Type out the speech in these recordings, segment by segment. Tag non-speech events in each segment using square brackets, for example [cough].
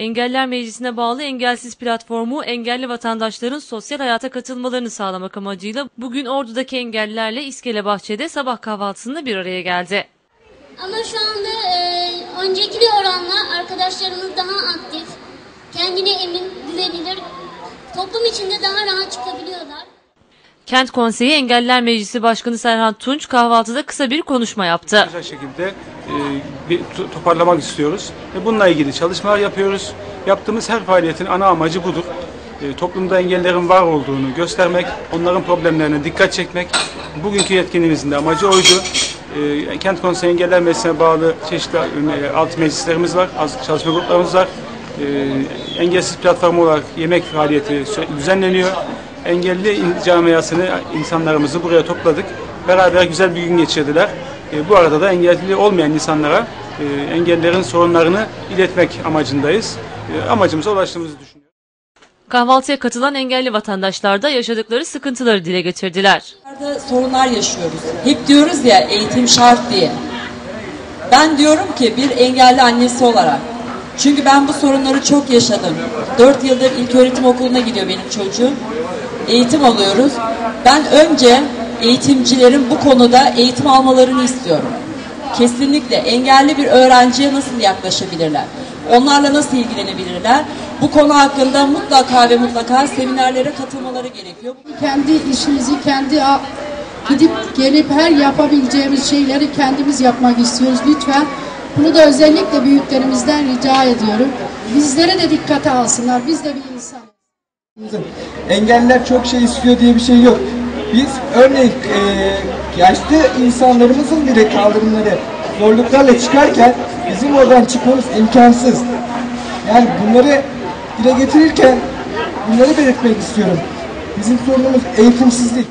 Engeller Meclisi'ne bağlı Engelsiz Platformu engelli vatandaşların sosyal hayata katılmalarını sağlamak amacıyla bugün Ordu'daki engellilerle İskele Bahçe'de sabah kahvaltısında bir araya geldi. Ama şu anda e, önceki oranla arkadaşlarımız daha aktif, kendine emin, güvenilir, toplum içinde daha rahat çıkabiliyorlar. Kent Konseyi Engelliler Meclisi Başkanı Serhan Tunç kahvaltıda kısa bir konuşma yaptı. güzel şekilde e, bir to- toparlamak istiyoruz. Ve bununla ilgili çalışmalar yapıyoruz. Yaptığımız her faaliyetin ana amacı budur. E, toplumda engellerin var olduğunu göstermek, onların problemlerine dikkat çekmek. Bugünkü yetkinliğimizin de amacı oydu. E, Kent Konseyi Engeller Meclisi'ne bağlı çeşitli alt meclislerimiz var, az çalışma gruplarımız var. Engelsiz platformu olarak yemek faaliyeti düzenleniyor. Engelli camiasını, insanlarımızı buraya topladık. Beraber güzel bir gün geçirdiler. E, bu arada da engelli olmayan insanlara e, engellerin sorunlarını iletmek amacındayız. E, amacımıza ulaştığımızı düşünüyorum. Kahvaltıya katılan engelli vatandaşlar da yaşadıkları sıkıntıları dile getirdiler. Burada sorunlar yaşıyoruz. Hep diyoruz ya eğitim şart diye. Ben diyorum ki bir engelli annesi olarak. Çünkü ben bu sorunları çok yaşadım. 4 yıldır ilk öğretim okuluna gidiyor benim çocuğum. Eğitim alıyoruz. Ben önce eğitimcilerin bu konuda eğitim almalarını istiyorum. Kesinlikle engelli bir öğrenciye nasıl yaklaşabilirler? Onlarla nasıl ilgilenebilirler? Bu konu hakkında mutlaka ve mutlaka seminerlere katılmaları gerekiyor. kendi işimizi kendi gidip gelip her yapabileceğimiz şeyleri kendimiz yapmak istiyoruz lütfen. Bunu da özellikle büyüklerimizden rica ediyorum. Bizlere de dikkate alsınlar. Biz de bir insan. Engeller çok şey istiyor diye bir şey yok. Biz örneğin eee yaşlı insanlarımızın bile kaldırımları zorluklarla çıkarken bizim oradan çıkmamız imkansız. Yani bunları dile getirirken bunları belirtmek istiyorum. Bizim sorunumuz eğitimsizlik.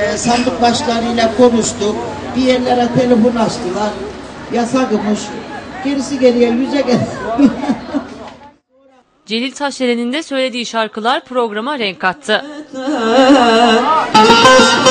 e, sandık başlarıyla konuştuk. Bir yerlere telefon açtılar. Yasakmış. Gerisi geriye yüze gel. [laughs] Celil Taşdelen'in de söylediği şarkılar programa renk kattı. [laughs]